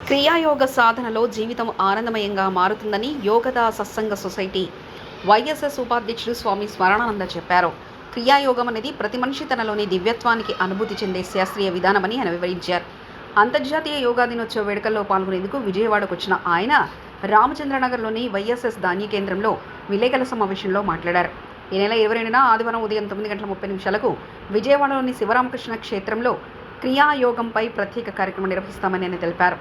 క్రియాయోగ సాధనలో జీవితం ఆనందమయంగా మారుతుందని యోగదా సత్సంగ సొసైటీ వైఎస్ఎస్ ఉపాధ్యక్షుడు స్వామి స్మరణానంద చెప్పారు. క్రియాయోగం అనేది ప్రతి మనిషి తనలోని దివ్యత్వానికి అనుభూతి చెందే శాస్త్రీయ విధానమని ఆయన వివరించారు. అంతర్జాతీయ యోగా దినోత్సవ వేడుకల్లో పాల్గొనేందుకు విజయవాడకు వచ్చిన ఆయన రామచంద్రనగర్లోని వైఎస్ఎస్ ధాన్య కేంద్రంలో విలేకరుల సమావేశంలో మాట్లాడారు. ఈ నెల ఇరవై రెండున ఆదివారం ఉదయం తొమ్మిది గంటల ముప్పై నిమిషాలకు విజయవాడలోని శివరామకృష్ణ క్షేత్రంలో క్రియాయోగంపై ప్రత్యేక కార్యక్రమం నిర్వహిస్తామని ఆయన తెలిపారు.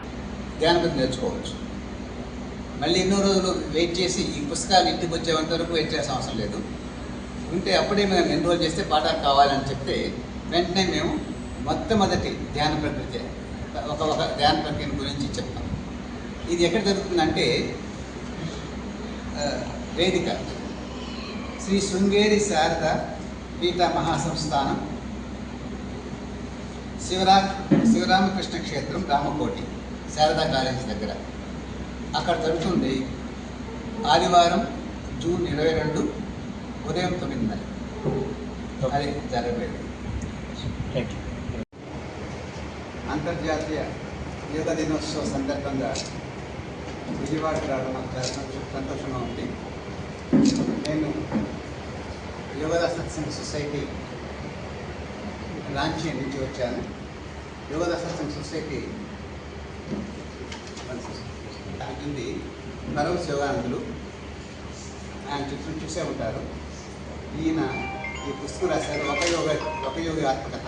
ధ్యానం నేర్చుకోవచ్చు. మళ్ళీ ఎన్నో రోజులు వెయిట్ చేసి ఈ పుస్తకాలు ఇంటికి వచ్చేంత వరకు వెయిట్ చేయాల్సిన అవసరం లేదు. ఉంటే అప్పుడే మేము ఎన్రోల్ చేస్తే పాఠాలు కావాలని చెప్తే వెంటనే మేము మొట్టమొదటి ధ్యాన ప్రక్రియ ఒక ఒక ధ్యాన ప్రక్రియ గురించి చెప్తాం. ఇది ఎక్కడ జరుగుతుందంటే వేదిక. శ్రీ శృంగేరి శారద పీఠ మహాసంస్థానం శివరా శివరామకృష్ణ క్షేత్రం రామకోటి శారదా కాలేజీ దగ్గర. అక్కడ జరుగుతుంది ఆదివారం జూన్ ఇరవై రెండు ఉదయం తొమ్మిదిన్నర. అది జరగలేదు అంతర్జాతీయ యోగా దినోత్సవ సందర్భంగా విజయవాడ రావడం నాకు సంతోషంగా ఉంది. నేను యోగదా సత్సంగ్ సొసైటీ రాంచీ నుంచి వచ్చాను. యోగదా సత్సంగ్ సొసైటీ ఉంటుంది. పరమశివ యోగానందులు. ఆయన చిత్రం చూసే ఉంటారు. ఈయన ఈ పుస్తకం రాశారు ఒక యోగ ఒక యోగి ఆత్మకథ.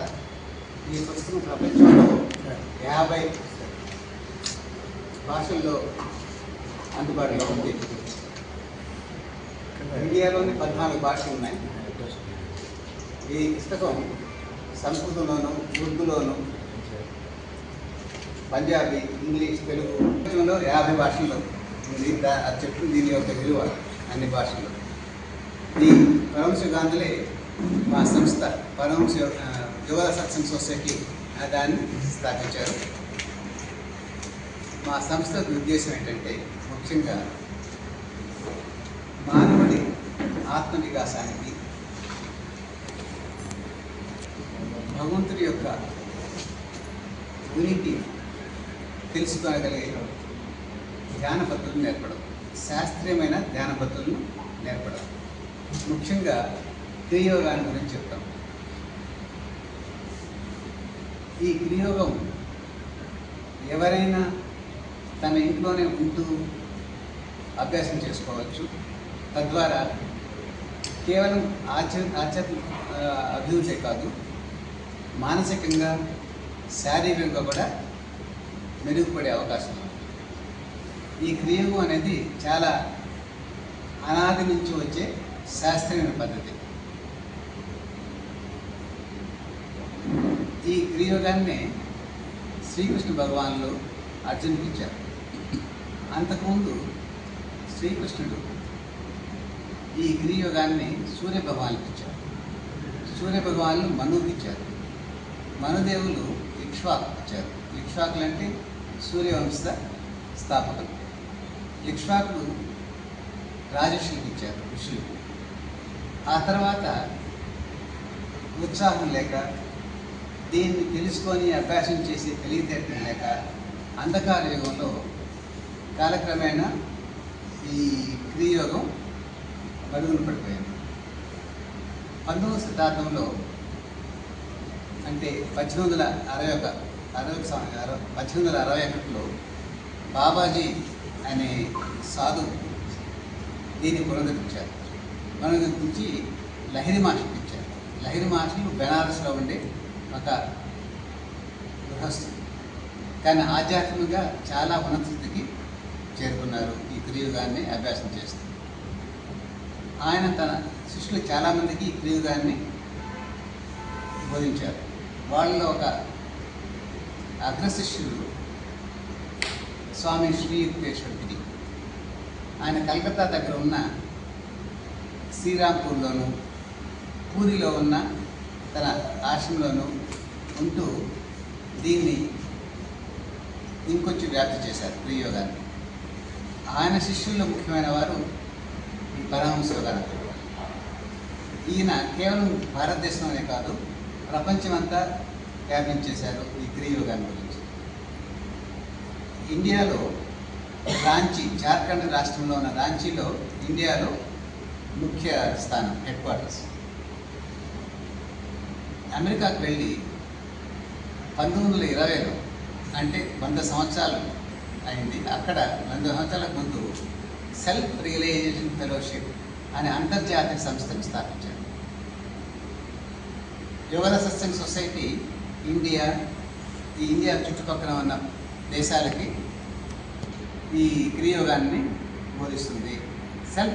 ఈ పుస్తకం ప్రపంచంలో యాభై భాషల్లో అందుబాటులో ఉంది. ఇండియాలోని పద్నాలుగు భాషలు ఉన్నాయి. ఈ పుస్తకం సంస్కృతంలోను ఉర్దూలోను పంజాబీ ఇంగ్లీష్ తెలుగు ప్రపంచంలో యాభై భాషల్లో ఉంది. అది చెప్తుంది దీని యొక్క విలువ అన్ని భాషల్లో. ఈ పరమశివ గాంధులే మా సంస్థ పరమశివ యువత సత్సంగ్ సొసైటీ దాన్ని స్థాపించారు. మా సంస్థ ఉద్దేశం ఏంటంటే ముఖ్యంగా మానవుడి ఆత్మ వికాసానికి భగవంతుడి యొక్క ఉనికి తెలుసుకోగలిగే ధ్యాన పద్ధతులు నేర్పడం. శాస్త్రీయమైన ధ్యాన పద్ధతులను నేర్పడం. ముఖ్యంగా క్రియోగాన్ని గురించి చెప్తాం. ఈ క్రియోగం ఎవరైనా తన ఇంట్లోనే ఉంటూ అభ్యాసం చేసుకోవచ్చు. తద్వారా కేవలం ఆచర ఆధ్యాత్మిక అభివృద్ధి కాదు. మానసికంగా శారీరకంగా కూడా మెరుగుపడే అవకాశం ఈ క్రియోగం అనేది చాలా అనాది నుంచి వచ్చే శాస్త్రీయమైన పద్ధతి. ఈ క్రియోగాన్ని శ్రీకృష్ణ భగవానులు అర్జునుడికి ఇచ్చారు. అంతకుముందు శ్రీకృష్ణుడు ఈ క్రియోగాన్ని సూర్య ఇచ్చారు. సూర్యభగవానులు మనువుకి ఇచ్చారు. మనుదేవులు ఇక్ష్వాకు ఇచ్చారు. ఇక్ష్వాకులు అంటే సూర్యవంశ స్థాపకులు ఇక్ష్వాకులు రాజర్షులకు ఇచ్చారు ఋషులకు. ఆ తర్వాత ఉత్సాహం లేక దీన్ని తెలుసుకొని అభ్యాసం చేసి తెలివితేటలు లేక అంధకార యుగంలో కాలక్రమేణా ఈ క్రియోగం మరుగున పడిపోయింది. పంతొమ్మిదవ శతాబ్దంలో అంటే పద్దెనిమిది వందల అరవై ఒక అరవై ఒక పద్దెనిమిది వందల అరవై ఒకటిలో బాబాజీ అనే సాధు దీన్ని పునరుద్ధరించారు. పునరుద్ధరించి లహరి మాస్టర్కి ఇచ్చారు. లహరి మాస్టర్ బెనారస్లో ఉండే ఒక గృహస్థుడు. కానీ ఆధ్యాత్మికంగా చాలా ఉన్నత స్థితికి చేరుకున్నారు. ఈ క్రియుగాన్ని అభ్యాసం చేస్తూ. ఆయన తన శిష్యులు చాలామందికి ఈ క్రియుగాన్ని బోధించారు. వాళ్ళలో ఒక అగ్రశిష్యుడు స్వామి శ్రీయుక్తేశ్వరుడి ఆయన కలకత్తా దగ్గర ఉన్న శ్రీరాంపూర్లోను పూరిలో ఉన్న తన ఆశ్రమంలోను ఉంటూ దీన్ని ఇంకొంచెం వ్యాప్తి చేశారు ప్రియోగాన్ని ఆయన శిష్యుల్లో ముఖ్యమైన వారు ఈ పరమహంస యోగానందుడు ఈయన కేవలం భారతదేశంలోనే కాదు ప్రపంచమంతా వ్యాపించేశారు ఈ క్రియోగాన్ని గురించి. ఇండియాలో రాంచీ జార్ఖండ్ రాష్ట్రంలో ఉన్న రాంచీలో ఇండియాలో ముఖ్య స్థానం హెడ్ క్వార్టర్స్ అమెరికాకు వెళ్ళి పంతొమ్మిది వందల ఇరవైలో అంటే వంద సంవత్సరాలు అయింది. అక్కడ వంద సంవత్సరాలకు ముందు సెల్ఫ్ రియలైజేషన్ ఫెలోషిప్ అనే అంతర్జాతీయ సంస్థను స్థాపించారు. యోగద సస్యం సొసైటీ ఇండియా ఈ ఇండియా చుట్టుపక్కల ఉన్న దేశాలకి ఈ క్రియోగాన్ని బోధిస్తుంది.